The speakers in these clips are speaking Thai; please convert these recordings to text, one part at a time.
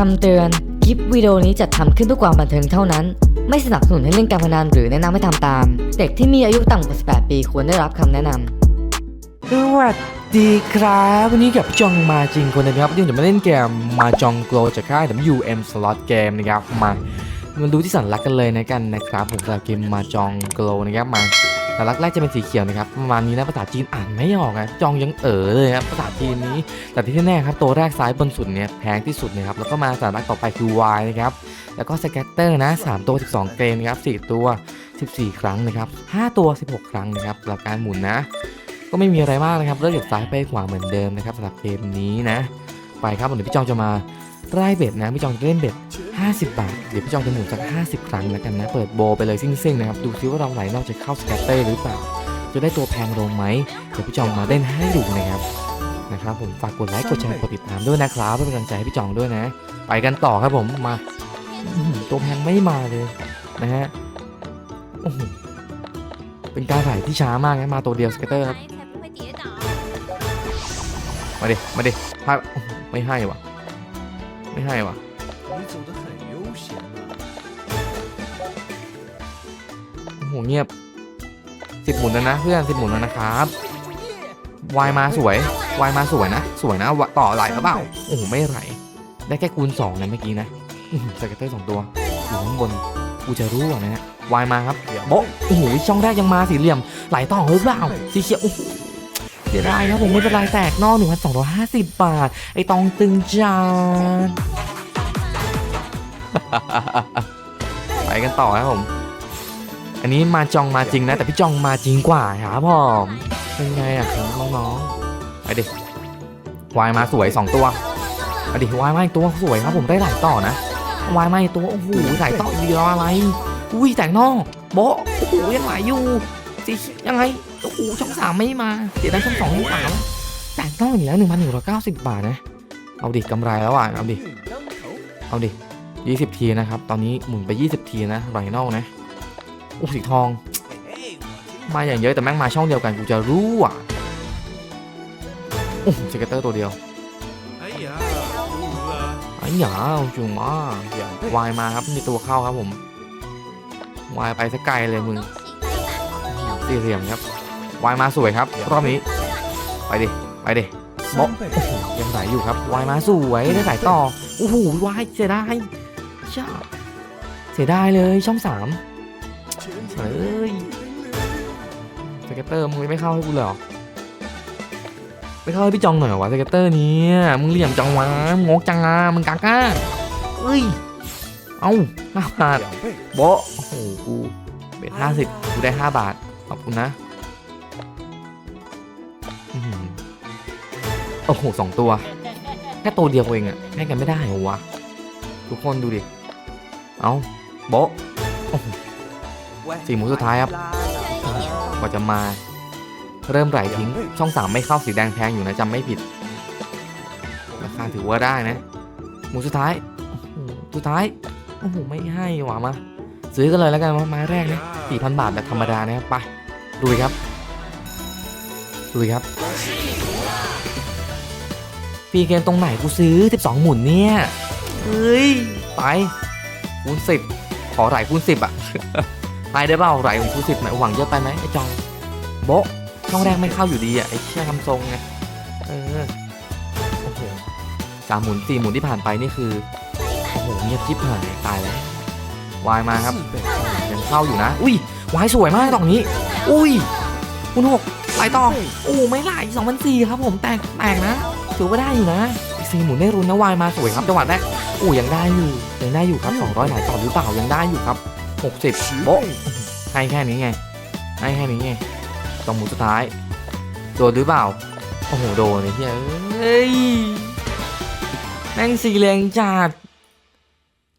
คำเตือน คลิปวิดีโอนี้จัดทำขึ้นเพื่อความบันเทิงเท่านั้น ไม่สนับสนุนให้เล่นการพนันหรือแนะนำให้ทำตาม เด็กที่มีอายุต่ำกว่า 18 ปีควรได้รับคำแนะนำสวัสดีครับ วันนี้กับจองมาจริงคนนะครับวันนี้ผมจะมาเล่นเกมมาจองโกลจากค่าย WM Slot Game นะครับ มามาดูที่สัญลักษณ์กันเลยนะกันนะครับผมสำหรับเกมมาจองโกลนะครับมา สัญลักแรกจะเป็นสีเขียวนะครับประมาณนี้นะภาษาจีนอ่านไม่ออกนะจองยังเอ๋อเลยครับภาษาจีนนี้ แต่ที่แน่ครับตัวแรกซ้ายบนสุดเนี่ยแพงที่สุดนะครับแล้วก็มาสัญลักต่อไปคือ Y นะครับแล้วก็สแกตเตอร์นะ3ตัว 12 เกรนครับ4ตัว 14 ครั้งนะครับ5ตัว 16 ครั้งนะครับสำหรับการหมุนนะ ก็ไม่มีอะไรมากนะครับเลือกจากซ้ายไปขวาเหมือนเดิมนะครับสำหรับเกมนี้นะ ไปครับเดี๋ยวพี่จองจะมาไล่เบ็ดนะพี่จองจะเล่นเบ็ด 50 บาท เดี๋ยวพี่จองจะหมูกสัก 50 ครั้งแล้วกันนะ เปิดโบไปเลยซิ่งๆนะครับ ดูซิว่าเราไหลเราจะเข้าสแกตเต้หรือเปล่า จะได้ตัวแพงลงไหม เดี๋ยวพี่จองมาเล่นให้ดูนะครับนะครับผมฝากกดไลค์กดแชร์กดติดตามด้วยนะครับเพื่อเป็นกำลังใจให้พี่จองด้วยนะ ไปกันต่อครับผมมาตัวแพงไม่มาเลยนะฮะเป็นการไหลที่ช้ามากนะมาตัวเดียวสเกตเตอร์ครับมาดิมาดิไม่ให้วะไม่ให้วะ โหเงียบสิบหมุนแล้วนะเพื่อนสิบหมุนแล้วนะครับวายมาสวยวายมาสวยนะ สวยนะต่อไหลหรือเปล่าโอ้โหไม่ไหลได้แค่คูณสองนะเมื่อกี้นะสเกตเตอร์สองตัวอยู่ข้างบนกูจะรู้นะฮะวายมาครับโบ๊ะโอ้โหช่องแรกยังมาสี่เหลี่ยมไหลต่อหรือเปล่าสีเขียวโอ้โหเสียดายนะผมไม่เป็นไรแตกนอกหนึ่งพันสองร้อยห้าสิบบาท ไอตองตึงจานไปกันต่อครับผม อันนี้มาจองมาจริงนะ แต่พี่จองมาจริงกว่าครับผมเป็นไงอะครับน้องๆไปดิวายมาสวย 2 ตัวไปดิวายมาอีกตัวสวยครับผมได้หลายต่อนะวายมาอีกตัวโอ้โหหลายต่ออีกเดียวอะไรอุ้ยแต่งนอกโบโอ้โหยังไหลอยู่สิยังไงโอ้โหช่องสามไม่มาเสียดายช่องสองช่องสามแต่งนอกอีกแล้วหนึ่งพันหนึ่งร้อยเก้าสิบบาทนะเอาดิกำไรแล้วอะเอาดิ，เอาดิ20ทีนะครับตอนนี้หมุนไป20ทีนะไรนอลนะ อุ้มสีทอง มาอย่างเยอะแต่แม่งมาช่องเดียวกันกูจะรู้อะอุ้มสเกตเตอร์ตัวเดียวไอ้หยาจุงมาวายมาครับมีตัวเข้าครับผมวายไปสักไกลเลยมึงสี่เหลี่ยมครับวายมาสวยครับรอบนี้ ไปดิไปดิบล็อกยังใส่อยู่ครับวายมาสวยได้ใส่ต่อโอ้โหวายเสียดายชอบเสียดายเลยช่องสาม เฮ้ยสเก็ตเตอร์มึงไม่เข้าให้กูเลยเหรอไม่เข้าให้พี่จองหน่อยเหรอวะสเก็ตเตอร์เนี้มึงเหลี่ยมจังวะมึงงกจังอะมึงกากอะเอ้ยเอ้าห้าบาท两倍，โบะโอ้โหกูเป็นห้าสิบกูได้ห้าบาทขอบคุณนะอื้อหือโอ้โหสองตัวแค่ตัวเดียวเองอะให้กันไม่ได้เหรอวะทุกคนดูดิ เอาโบะ สี่หมูสุดท้ายครับกว่าจะมา เริ่มไหลทิ้งช่องสามไม่เข้าสีแดงแพงอยู่นะจำไม่ผิดราคาถือว่าได้นะ หมูสุดท้ายสุดท้ายโอ้โหไม่ให้หว่ามาซื้อกันเลยแล้วกันว่าไม้แรกนะสี่พันบาทแบบธรรมดานะครับไปลุยครับลุยครับฟรีเกมตรงไหนกูซื้อ 12 หมุนเนี่ยเฮ้ยไปคูณ10 ขอหลายคูณ10 อะ ไปได้เปล่าไหลของคูณ10หน่อยหวังเยอะไปไหมไอ้จองโบะช่องแรกไม่เข้าอยู่ดีอะไอ้เชี่ยคำทรงไงเออโอ้โหสามหมุนสี่หมุนที่ผ่านไปนี่คือโอ้โหเงียบชิบหายตายแล้ววายมาครับ，ยังเข้าอยู่นะ อุ้ยวายสวยมากตรงนี้ อุ้ยคุณหกไหลต่อโอ้ไม่ไหลสองพันสี่ครับผมแตกแตกนะถือว่าได้อยู่นะสี่หมุนได้รุนนะวายมาสวยครับจังหวะแรกโอ้ยังได้อยู่ยังได้อยู่ครับสองร้อยไหลต่อหรือเปล่ายังได้อยู่ครับ หกสิบ๊ะให้แค่นี้ไง ให้แค่นี้ไงตองหมูสุดท้าย โดนหรือเปล่า โอ้โห โดนเลยเหี้ยเอ้ย แม่งสีแรงจัด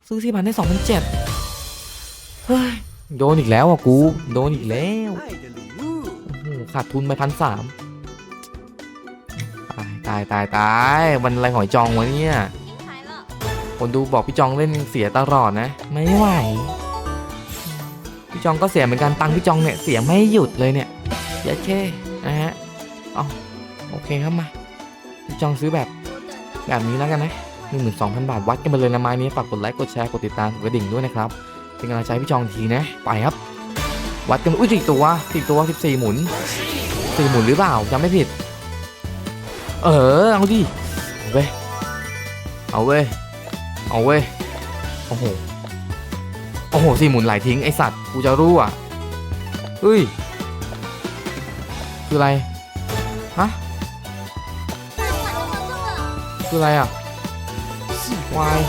ซื้อสี่พันได้สองพันเจ็ดเฮ้ย โดนอีกแล้วอะกู โดนอีกแล้วโอ้โหขาดทุนไปพันสามตายตายตายมันอะไรหอยจองวะเนี่ย คนดูบอกพี่จองเล่นเสียตลอดนะ ไม่ไหว พี่จองก็เสียเหมือนกันตังพี่จองเนี่ยเสียไม่หยุดเลยเนี่ยยัดเช่นะฮะเอาโอเคครับมาพี่จองซื้อแบบแบบนี้แล้วกันนะหนึ่งหมื่นสองพันบาทวัดกันไปเลยนะไม้นี้ฝากกดไลค์กดแชร์กดติดตามกดกระดิ่งด้วยนะครับเป็นกำลังใจพี่จองทีนะไปครับ วัดกันอุ้ยสี่ตัวสี่ตัวสิบสี่หมุนสี่หมุนหรือเปล่าจำไม่ผิด เออเอาดิเอาเว้เอาเว้เอาเว้โอ้โห โอ้โหสิหมุนไหลทิ้งไอสัตว์กูจะรู้อะเฮ้ย คืออะไร ฮะ คืออะไรอะวาย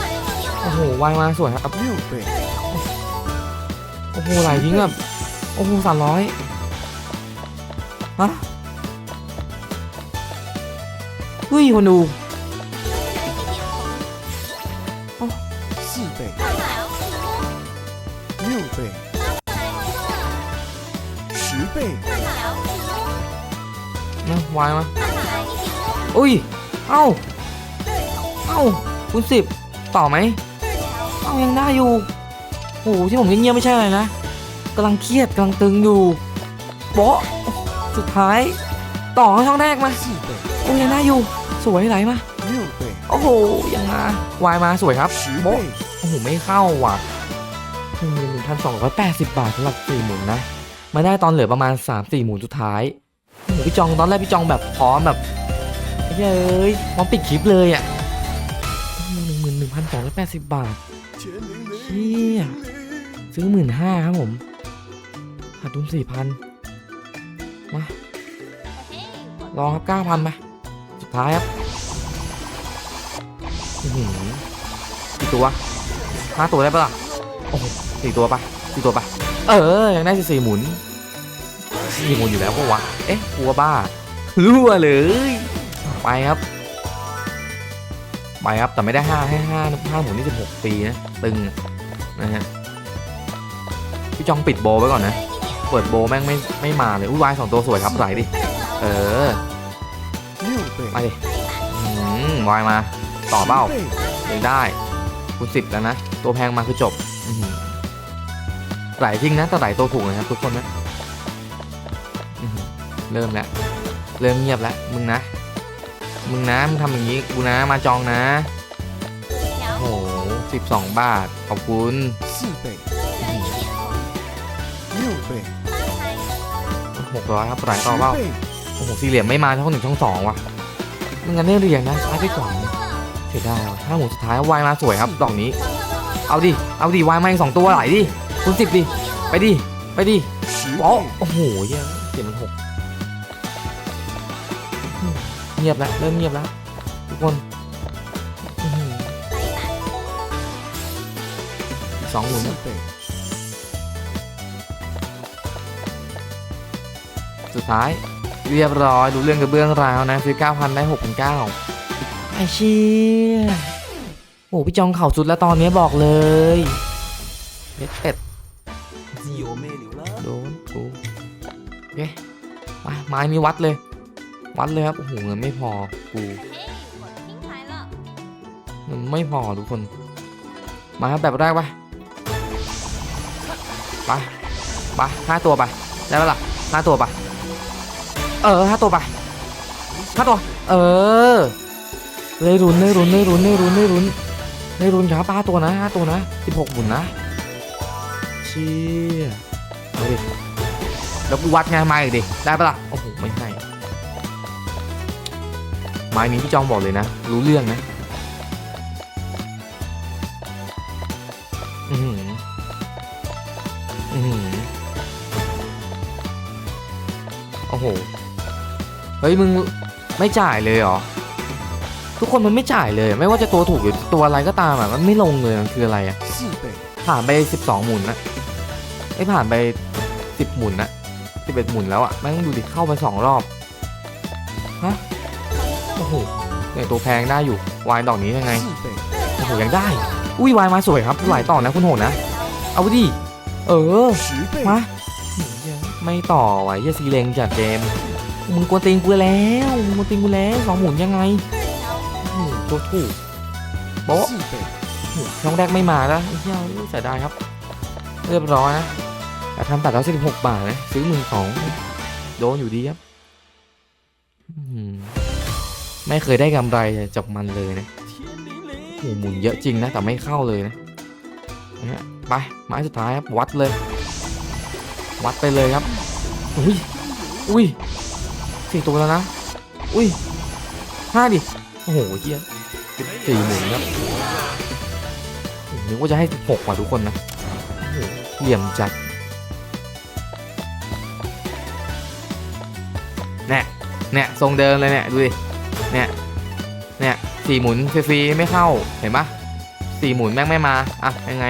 โอ้โหวายมาสวยครับโอ้โหไหลทิ้งแบบโอ้โหสามร้อยฮะเฮ้ยคนดู ปนะวายมาอุ้ย เอ้า เอ้าคุณสิบต่อไหมเอ้ายังได้อยู่โอ้โหที่ผมเงียบๆไม่ใช่อะไรนะกำลังเครียดกำลังตึงอยู่โบะสุดท้าย ต่อช่องแรกมาโอ้ยังได้อยู่ สวยไหลมาโอ้โหยังมาวายมาสวยครับโบะโอ้โหไม่เข้าว่ะหนึ่งพันสองร้อยแปดสิบบาทสำหรับสี่หมุนนะ มาได้ตอนเหลือประมาณสามสี่หมุนสุดท้ายพี่จองตอนแรกพี่จองแบบพร้อมแบบเฮ้ยพร้อมปิดคลิปเลยอะหนึ่งหมื่นหนึ่งพันสองร้อยแปดสิบบาทเชี่ยซื้อหมื่นห้าครับผมขาดทุนสี่พันมาลองครับเก้าพันไปสุดท้ายครับกี่ตัวห้าตัวได้ปะล่ะโอ้สี่ตัวปะสี่ตัวปะ เออยังได้สี่หมุนสี่หมุนอยู่แล้วก็วะ เอ๊ะกลัวบ้ารั่วเลย ไปครับ ไปครับ แต่ไม่ได้ห้าให้ห้าห้าหมุนนี่สิหกปีนะ ตึงนะฮะ พี่จองปิดโบไว้ก่อนนะ เปิดโบแม่งไม่ไม่มาเลย อุ้ยวายสองตัวสวยครับใส่ดิ เออไปดิวายมา ต่อเบ้ายังได้ คุณสิบแล้วนะ ตัวแพงมาคือจบ ไหลทิ้งนะตะไหลตัวถูกนะครับทุกคนนะเริ่มแล้ว เริ่มเงียบแล้ว มึงนะ มึงนะ มึงทำอย่างนี้กูนะ มาจองนะ โอ้โหสิบสองบาท ขอบคุณหกร้อยครับไหลต่อเปล่าโอ้โห สี่เหลี่ยมไม่มาช่องหนึ่งช่องสองว่ะมึงงั้นไม่เรียงนะซ้าไปขวาเสียดายถ้าหมูสุดท้าย วายมาสวยครับ ดอกนี้ เอาดิ เอาดิ วายมาอีกสองตัวไหลดิ คูณสิบดิ ไปดิ ไปดิว้าโอ้โหเยี่ยเจ็ดมันหกเงียบแล้วเริ่มเงียบแล้วทุกคนสองหมุนสุดท้าย เรียบร้อยดูเรื่องกระเบื้องราวนะ ซื้อ 9,000 ได้ 6,900ไอเชี่ยโอ้พี่จองเข่าสุดแล้วตอนนี้บอกเลยเอ็ดเปด เคมาไม้นี้วัดเลย วัดเลยครับโอ้โหเงินไม่พอกูเงินไม่พอทุกคน มาครับแบบแรกไปไปไปห้าตัวไปได้ปะล่ะห้าตัวไปเออห้าตัวไปห้าตัว เออเลยรุนเลยรุนเลยรุนเลยรุนเลยรุนเลยรุนครับห้าตัวนะห้าตัวนะสิบหกหมุนนะเชี่ยเอาดิ แล้วกูวัดไงไมาอีกดิ ได้ปะล่ะ โอ้โห ไม่ให้ไม้นี้พี่จองบอกเลยนะ รู้เรื่องนะอืออือโอ้โห เฮ้ย มึงไม่จ่ายเลยเหรอ ทุกคนมันไม่จ่ายเลย ไม่ว่าจะตัวถูกหรือตัวอะไรก็ตามอะ มันไม่ลงเลยมันคืออะไรอะ，ผ่านไป 12 หมุนนะไม่ผ่านไป 10 หมุนนะ 11หมุนแล้วอะ่ะแม่งดูดิเข้าไปสองรอบฮะโอ้โหเนี่ยตัวแพงได้อยู่วายดอกนี้ยังไงโอ้โหยังได้ อุ้ยวายมาสวยครับหลายต่อนะคุณโหนนะ เอาดิเออมาไม่ต่อไว้ยาซีเลงจัดเกมมึงกวนตีนกูแล้วมึงกวนตีนกูแล้วสองหมุนยังไงตัวถูกโบ๊ะช่องแรกไม่มาแล้วเฮียจะได้ครับ เรียบร้อยนะ แต่ทำตัดแล้วสิบหกบาทนะซื้อหมื่นสองโดนอยู่ดีครับไม่เคยได้กำไรจากมันเลยนะโอ้หมุนเยอะจริงนะ แต่ไม่เข้าเลยนะไปไม้สุดท้ายครับวัดเลย วัดไปเลยครับ อุ้ยอุ้ยสี่ตัวแล้วนะ อุ้ยห้าดิ โอ้โหเฮียสี่หมุนครับนึกว่าจะให้หกว่ะทุกคนนะเหลี่ยมจัด เนี่ยทรงเดิมเลยเนี่ยดูดิเนี่ยเนี่ยสี่หมุนฟรีไม่เข้าเห็นปะสี่หมุนแม่งไม่มาอะยังไง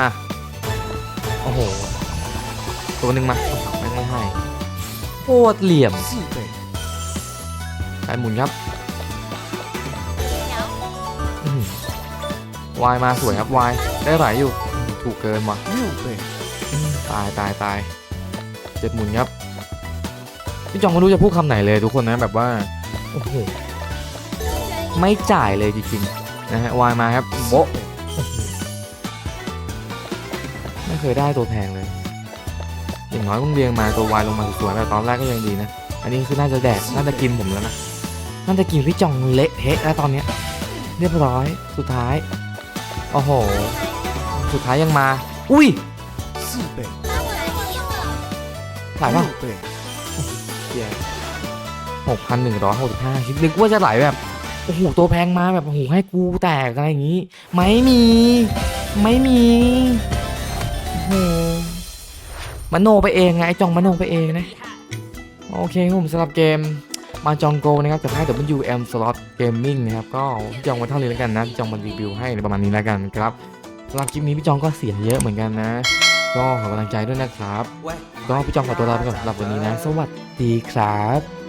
อะโอ้โหตัวหนึ่งมาแม่งไม่ให้โคตรเหลี่ยมไาหมุนครับวายมาสวยครับวายได้หลายอยู่ถูกเกินว่ะตายตายตายเจ็ดหมุนครับ พี่จองไม่รู้จะพูดคำไหนเลยทุกคนนะแบบว่าโอ้โหไม่จ่ายเลยจริงๆนะฮะวายมาครับโบะไม่เคยได้ตัวแพงเลย อย่างน้อยต้องเรียงมาตัววายลงมาสวยๆแบบตอนแรกก็ยังดีนะ อันนี้คือน่าจะแดกน่าจะกินผมแล้วนะน่าจะกินพี่จองเละเทะแล้วตอนเนี้ยเรียบร้อยสุดท้ายโอ้โหสุดท้ายยังมา อุ้ย四倍，หลายป่ะ 六倍，หกพันหนึ่งร้อยหกสิบห้าคิดนึกว่าจะไหลแบบโอ้โหตัวแพงมาแบบโอ้โหให้กูแตกอะไรอย่างงี้ ไม่มี ไม่มีโอ้โหมโนไปเองไงไอ้จองมโนไปเองนะโอเคผมสำหรับเกมมาจองโกนะครับจากค่าย WM Slot Gaming นะครับก็จองมาเท่านี้แล้วกันนะจองมารีวิวให้ประมาณนี้แล้วกันครับสำหรับคลิปนี้พี่จองก็เสียเยอะเหมือนกันนะ ก็ขอกำลังใจด้วยนะครับ。ก็พี่จองขอตัวลาไปก่อนสำหรับวันนี้นะ สวัสดีครับ